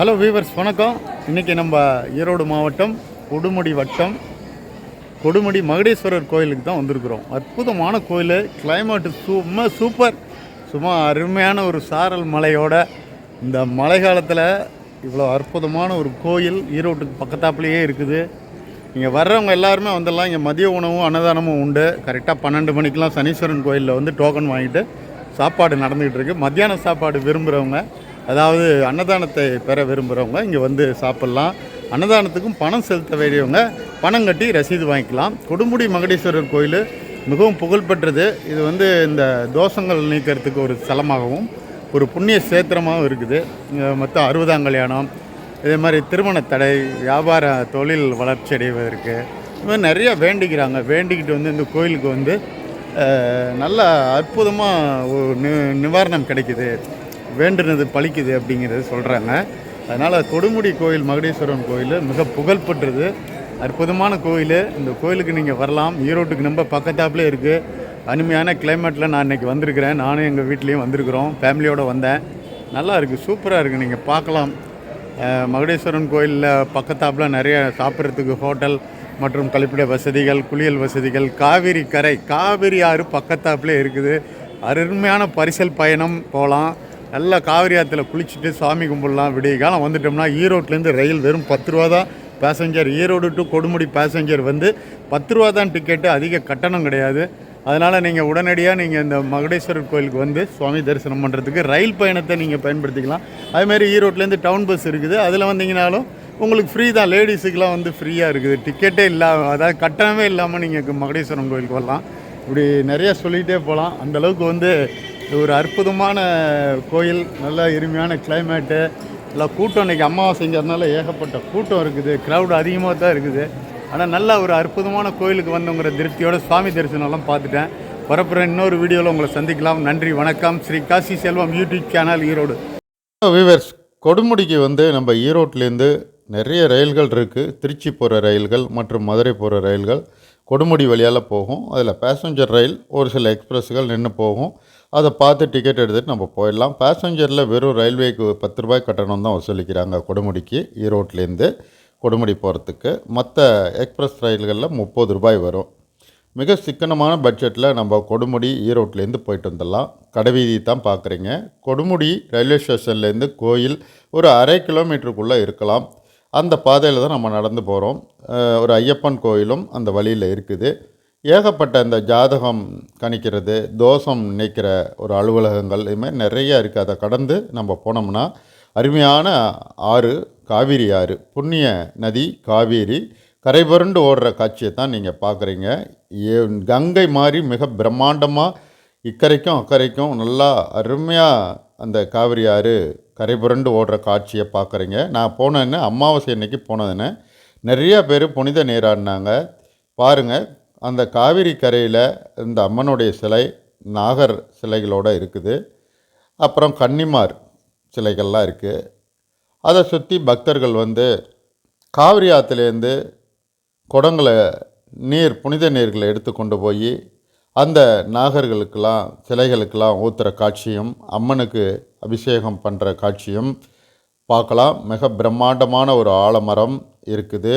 Hello viewers வணக்கம். இன்றைக்கி நம்ம ஈரோடு மாவட்டம் கொடுமுடி வட்டம். கொடுமுடி மகுடேஸ்வரர் கோயிலுக்கு தான் வந்திருக்கிறோம். அற்புதமான கோயில் கிளைமேட்டு சும்மா சூப்பர் சும்மா அருமையான ஒரு சாரல் மலையோட இந்த மழை காலத்தில் இவ்வளோ அற்புதமான ஒரு கோயில் ஈரோட்டுக்கு பக்கத்தாப்புலேயே இருக்குது. இங்கே வர்றவங்க எல்லாருமே வந்துடலாம். இங்கே மதிய உணவும் அன்னதானமும் உண்டு. கரெக்டாக பன்னெண்டு மணிக்கெலாம் சனீஸ்வரன் கோயிலில் வந்து டோக்கன் வாங்கிட்டு சாப்பாடு நடந்துக்கிட்டு இருக்குது மத்தியான சாப்பாடு விரும்புகிறவங்க அதாவது அன்னதானத்தை பெற விரும்புகிறவங்க இங்கே வந்து சாப்பிட்லாம். அன்னதானத்துக்கும் பணம் செலுத்த வேண்டியவங்க பணம் கட்டி ரசீது வாங்கிக்கலாம். கொடுமுடி மகடீஸ்வரர் கோயில் மிகவும் புகழ்பெற்றது. இது வந்து இந்த தோஷங்கள் நீக்கிறதுக்கு ஒரு ஸ்தலமாகவும் ஒரு புண்ணிய சேத்திரமாகவும் இருக்குது. இங்கே மொத்தம் அறுபதாம் கல்யாணம் இதே மாதிரி திருமண தடை வியாபார தொழில் வளர்ச்சி அடைவதற்கு இது மாதிரி நிறையா வேண்டிக்கிறாங்க. வேண்டிக்கிட்டு வந்து இந்த கோயிலுக்கு வந்து நல்ல அற்புதமாக நி நிவாரணம் கிடைக்குது. வேண்டுனது பழிக்குது அப்படிங்கிறது சொல்கிறாங்க அதனால் கொடுமுடி கோயில் மகுடீஸ்வரன் கோயில் மிக புகழ்பெற்றது. அற்புதமான கோயில். இந்த கோயிலுக்கு நீங்கள் வரலாம். ஈரோட்டுக்கு ரொம்ப பக்கத்தாப்புல இருக்குது அருமையான கிளைமேட்டில் நான் இன்றைக்கி வந்திருக்கிறேன். நானும் எங்கள் வீட்லேயும் வந்திருக்கிறோம். ஃபேமிலியோடு வந்தேன். நல்லா இருக்குது சூப்பராக இருக்குது நீங்கள் பார்க்கலாம். மகுடேஸ்வரன் கோயிலில் பக்கத்தாப்பில் நிறைய சாப்பிட்றதுக்கு ஹோட்டல் மற்றும் கழிப்பிட வசதிகள் குளியல் வசதிகள் காவிரி கரை காவிரி ஆறு பக்கத்தாப்புல இருக்குது. அருமையான பரிசல் பயணம் போகலாம் நல்லா காவிரி ஆற்றுல குளிச்சுட்டு சாமி கும்பிடலாம். விடிய காலம் வந்துட்டோம்னா ஈரோட்லேருந்து ரயில் வெறும் பத்து ரூபா தான். Passenger Erode to Kodumudi passenger வந்து பத்து ரூபா தான் டிக்கெட்டு அதிக கட்டணம் கிடையாது. அதனால் நீங்கள் உடனடியாக நீங்கள் இந்த மகுடேஸ்வரர் கோயிலுக்கு வந்து சுவாமி தரிசனம் பண்ணுறதுக்கு ரயில் பயணத்தை நீங்கள் பயன்படுத்திக்கலாம். அதுமாரி ஈரோட்லேருந்து டவுன் பஸ் இருக்குது. அதில் வந்தீங்கனாலும் உங்களுக்கு ஃப்ரீ தான். லேடிஸுக்கெலாம் வந்து ஃப்ரீயாக இருக்குது. டிக்கெட்டே இல்லாமல் அதாவது கட்டணமே இல்லாமல் நீங்கள் மகுடேஸ்வரன் கோயிலுக்கு வரலாம். இப்படி நிறையா சொல்லிகிட்டே போகலாம். அந்தளவுக்கு வந்து இது ஒரு அற்புதமான கோயில் நல்ல இருமையான கிளைமேட்டு நல்லா கூட்டம். இன்றைக்கி அமாவாசைங்கிறதுனால ஏகப்பட்ட கூட்டம் இருக்குது க்ரௌட் அதிகமாக தான் இருக்குது. ஆனால் நல்ல ஒரு அற்புதமான கோயிலுக்கு வந்தவங்கிற திருப்தியோட சுவாமி தரிசனம்லாம் பார்த்துட்டேன். வரப்புற இன்னொரு வீடியோவில் உங்களை சந்திக்கலாம். நன்றி வணக்கம். Sri Kasi Selvam YouTube channel Erode. Viewers கொடுமுடிக்கு வந்து நம்ம ஈரோட்லேருந்து நிறைய ரயில்கள் இருக்குது திருச்சி போகிற ரயில்கள் மற்றும் மதுரை போகிற ரயில்கள். கொடுமுடி வழியால் போகும். அதில் பேசஞ்சர் ரயில் ஒரு சில எக்ஸ்பிரஸ்கள் நின்று போகும். அதை பார்த்து டிக்கெட் எடுத்துகிட்டு நம்ம போயிடலாம். பேசஞ்சரில் வெறும் ரயில்வேக்கு பத்து ரூபாய் கட்டணம் தான் வசூலிக்கிறாங்க கொடுமுடிக்கு ஈரோட்லேருந்து கொடுமுடி போகிறதுக்கு மற்ற எக்ஸ்பிரஸ் ரயில்களில் முப்பது ரூபாய் வரும். மிக சிக்கனமான பட்ஜெட்டில் நம்ம கொடுமுடி ஈரோட்லேருந்து போயிட்டு வந்துடலாம். கடைவீதி தான் பார்க்குறீங்க. கொடுமுடி ரயில்வே ஸ்டேஷன்லேருந்து கோயில் ஒரு அரை கிலோமீட்டருக்குள்ளே இருக்கலாம். அந்த பாதையில் தான் நம்ம நடந்து போகிறோம் ஒரு ஐயப்பன் கோயிலும் அந்த வழியில் இருக்குது. ஏகப்பட்ட இந்த ஜாதகம் கணிக்கிறது தோஷம் நிற்கிற ஒரு அலுவலகங்கள் இதுமாதிரி நிறைய இருக்குது அதை கடந்து நம்ம போனோம்னா அருமையான ஆறு காவிரி ஆறு புண்ணிய நதி காவேரி கரைபுரண்டு ஓடுற காட்சியை தான் நீங்கள் பார்க்குறீங்க. ஏ- கங்கை மாதிரி மிக பிரம்மாண்டமாக இக்கரைக்கும் அக்கறைக்கும் நல்லா அருமையாக அந்த காவிரி ஆறு கரைபுரண்டு ஓடுற காட்சியை பார்க்குறீங்க. நான் போனேன்னு அமாவாசை அன்னைக்கு போனதுன்னு நிறையா பேர் புனித நீராடினாங்க. பாருங்கள் அந்த காவிரி கரையில் இந்த அம்மனுடைய சிலை நாகர் சிலைகளோடு இருக்குது. அப்புறம் கன்னிமார் சிலைகள்லாம் இருக்குது அதை சுற்றி பக்தர்கள் வந்து காவிரி ஆற்றுலேருந்து குடங்களை நீர் புனித நீர்களை எடுத்து கொண்டு போய் அந்த நாகர்களுக்கெல்லாம் சிலைகளுக்கெல்லாம் ஊற்றுற காட்சியும் அம்மனுக்கு அபிஷேகம் பண்ணுற காட்சியும் பார்க்கலாம். மிக பிரம்மாண்டமான ஒரு ஆலமரம் இருக்குது.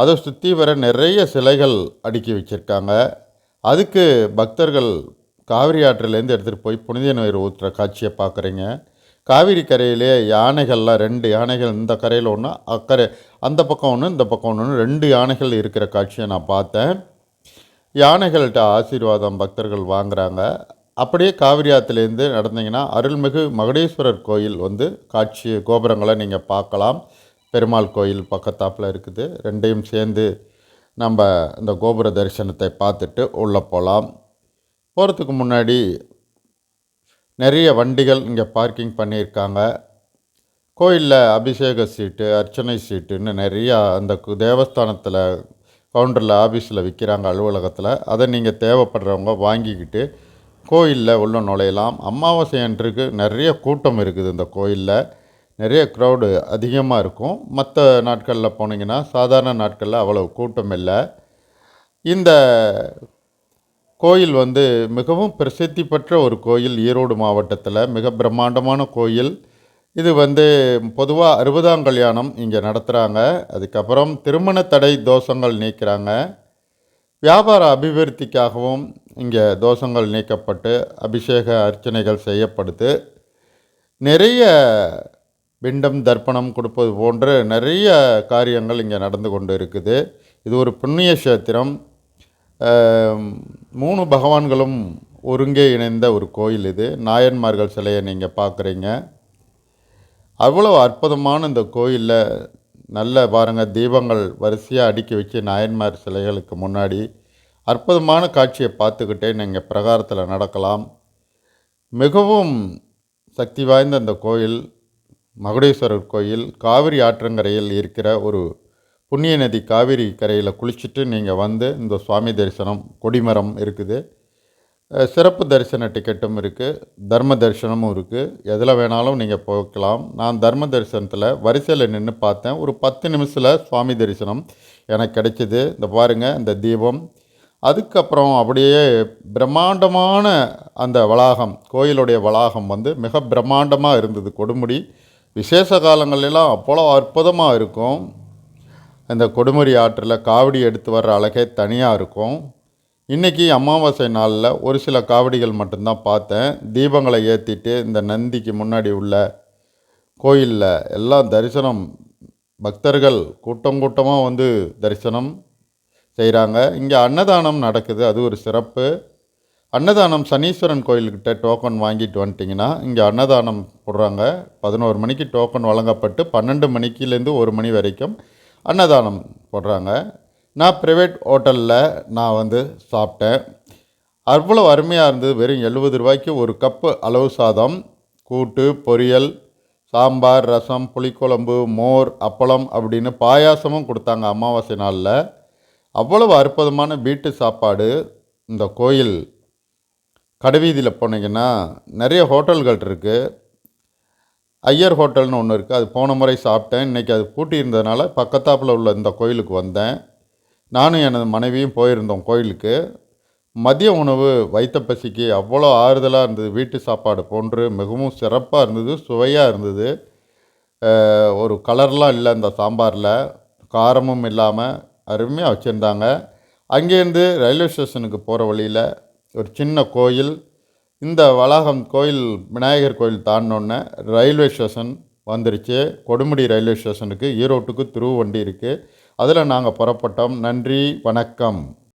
அதை சுற்றி வர நிறைய சிலைகள் அடுக்கி வச்சுருக்காங்க. அதுக்கு பக்தர்கள் காவிரி ஆற்றிலேருந்து எடுத்துகிட்டு போய் புனித நீர் ஊற்றுற காட்சியை பார்க்குறீங்க காவிரி கரையிலே யானைகள்லாம் ரெண்டு யானைகள் இந்த கரையில் ஒன்று அக்கறை அந்த பக்கம் ஒன்று இந்த பக்கம் ஒன்று ரெண்டு யானைகள் இருக்கிற காட்சியை நான் பார்த்தேன். யானைகள்கிட்ட ஆசீர்வாதம் பக்தர்கள் வாங்குகிறாங்க அப்படியே காவிரி ஆற்றுலேருந்து நடந்தீங்கன்னா அருள்மிகு மகுடேஸ்வரர் கோயில் வந்து காட்சி கோபுரங்களை நீங்கள் பார்க்கலாம். பெருமாள் கோயில் பக்கத்தாப்பில் இருக்குது. ரெண்டையும் சேர்ந்து நம்ம இந்த கோபுர தரிசனத்தை பார்த்துட்டு உள்ளே போகலாம் போகிறதுக்கு முன்னாடி நிறைய வண்டிகள் இங்கே பார்க்கிங் பண்ணியிருக்காங்க. கோயிலில் அபிஷேக சீட்டு அர்ச்சனை சீட்டுன்னு நிறையா அந்த கு- தேவஸ்தானத்தில் கவுண்டரில் ஆஃபீஸில் விற்கிறாங்க அலுவலகத்தில். அதை நீங்கள் தேவைப்படுறவங்க வாங்கிக்கிட்டு கோயிலில் உள்ளே நுழையலாம். அமாவாசை அன்றுக்கு நிறைய கூட்டம் இருக்குது இந்த கோயிலில். நிறைய க்ரௌடு அதிகமாக இருக்கும். மற்ற நாட்களில் போனீங்கன்னா சாதாரண நாட்களில் அவ்வளவு கூட்டம் இல்லை. இந்த கோயில் வந்து மிகவும் பிரசித்தி பெற்ற ஒரு கோயில் ஈரோடு மாவட்டத்தில். மிக பிரம்மாண்டமான கோயில். இது வந்து பொதுவாக அறுபதாம் கல்யாணம் இங்கே நடத்துகிறாங்க அதுக்கப்புறம் திருமண தடை தோஷங்கள் நீக்கிறாங்க. வியாபார அபிவிருத்திக்காகவும் இங்கே தோஷங்கள் நீக்கப்பட்டு அபிஷேக அர்ச்சனைகள் செய்யப்படுது. நிறைய பிண்டம் தர்ப்பணம் கொடுப்பது போன்ற நிறைய காரியங்கள் இங்கே நடந்து கொண்டு இருக்குது. இது ஒரு புண்ணிய கஷேத்திரம். மூணு பகவான்களும் ஒருங்கே இணைந்த ஒரு கோயில் இது. நாயன்மார்கள் சிலையை நீங்கள் பார்க்குறீங்க. அவ்வளோ அற்புதமான இந்த கோயிலில் நல்ல பாருங்கள் தீபங்கள் வரிசையாக அடுக்கி வச்சு நாயன்மார் சிலைகளுக்கு முன்னாடி அற்புதமான காட்சியை பார்த்துக்கிட்டே நீங்கள் பிரகாரத்தில் நடக்கலாம். மிகவும் சக்தி வாய்ந்த அந்த கோயில். மகுடேஸ்வரர் கோயில் காவிரி ஆற்றங்கரையில் இருக்கிற ஒரு புண்ணிய நதி காவிரி கரையில் குளிச்சுட்டு நீங்கள் வந்து இந்த சுவாமி தரிசனம் கொடிமரம் இருக்குது. சிறப்பு தரிசன டிக்கெட்டும் இருக்குது தர்ம தரிசனமும் இருக்குது எதில் வேணாலும் நீங்கள் போகலாம். நான் தர்ம தரிசனத்தில் வரிசையில் நின்று பார்த்தேன். ஒரு பத்து நிமிஷத்தில் சுவாமி தரிசனம் எனக்கு கிடைச்சிது. இந்த பாருங்கள் இந்த தீபம். அதுக்கப்புறம் அப்படியே பிரம்மாண்டமான அந்த வளாகம் கோயிலுடைய வளாகம் வந்து மிக பிரம்மாண்டமாக இருந்தது. கொடுமுடி விசேஷ காலங்களெல்லாம் அவ்வளோ அற்புதமாக இருக்கும். இந்த கொடுமுறி ஆற்றில் காவடி எடுத்து வர்ற அழகே தனியாக இருக்கும். இன்றைக்கி அமாவாசை நாளில் ஒரு சில காவடிகள் மட்டும்தான் பார்த்தேன். தீபங்களை ஏற்றிட்டு இந்த நந்திக்கு முன்னாடி உள்ள கோயிலில் எல்லாம் தரிசனம். பக்தர்கள் கூட்டம் கூட்டமாக வந்து தரிசனம் செய்கிறாங்க. இங்கே அன்னதானம் நடக்குது அது ஒரு சிறப்பு. அன்னதானம் சனீஸ்வரன் கோயில்கிட்ட டோக்கன் வாங்கிட்டு வந்துட்டிங்கன்னா இங்கே அன்னதானம் போடுறாங்க. பதினோரு மணிக்கு டோக்கன் வழங்கப்பட்டு பன்னெண்டு மணிக்கிலேருந்து ஒரு மணி வரைக்கும் அன்னதானம் போடுறாங்க. நான் ப்ரைவேட் ஹோட்டலில் நான் வந்து சாப்பிட்டேன். அவ்வளோ அருமையாக இருந்தது. வெறும் எழுபது ரூபாய்க்கு ஒரு கப்பு அளவு சாதம் கூட்டு பொரியல் சாம்பார் ரசம் புளிக்குழம்பு மோர் அப்பளம் அப்படின்னு பாயாசமும் கொடுத்தாங்க அமாவாசை நாளில். அவ்வளவு அற்புதமான வீட்டு சாப்பாடு இந்த கோயில் கடைவீதியில் போனீங்கன்னா நிறைய ஹோட்டல்கள் இருக்குது ஐயர் ஹோட்டல்னு ஒன்று இருக்குது அது போன முறை சாப்பிட்டேன். இன்றைக்கி அது பூட்டி இருந்ததுனால பக்கத்தாப்பில் உள்ள இந்த கோயிலுக்கு வந்தேன். நானும் எனது மனைவியும் போயிருந்தோம் கோயிலுக்கு. மதிய உணவு வைத்த பசிக்கு அவ்வளோ ஆறுதலாக இருந்தது. வீட்டு சாப்பாடு போன்று மிகவும் சிறப்பாக இருந்தது சுவையாக இருந்தது. ஒரு கலர்லாம் இல்லை அந்த சாம்பாரில். காரமும் இல்லாமல் அருமையாக வச்சுருந்தாங்க. அங்கேருந்து ரயில்வே ஸ்டேஷனுக்கு போகிற வழியில் ஒரு சின்ன கோயில். இந்த வளாகம் கோயில் விநாயகர் கோயில் தாண்டினோடனே ரயில்வே ஸ்டேஷன் வந்துருச்சு. கொடுமுடி ரயில்வே ஸ்டேஷனுக்கு ஈரோட்டுக்கு திருவண்டி இருக்குது அதில் நாங்கள் புறப்பட்டோம். நன்றி வணக்கம்.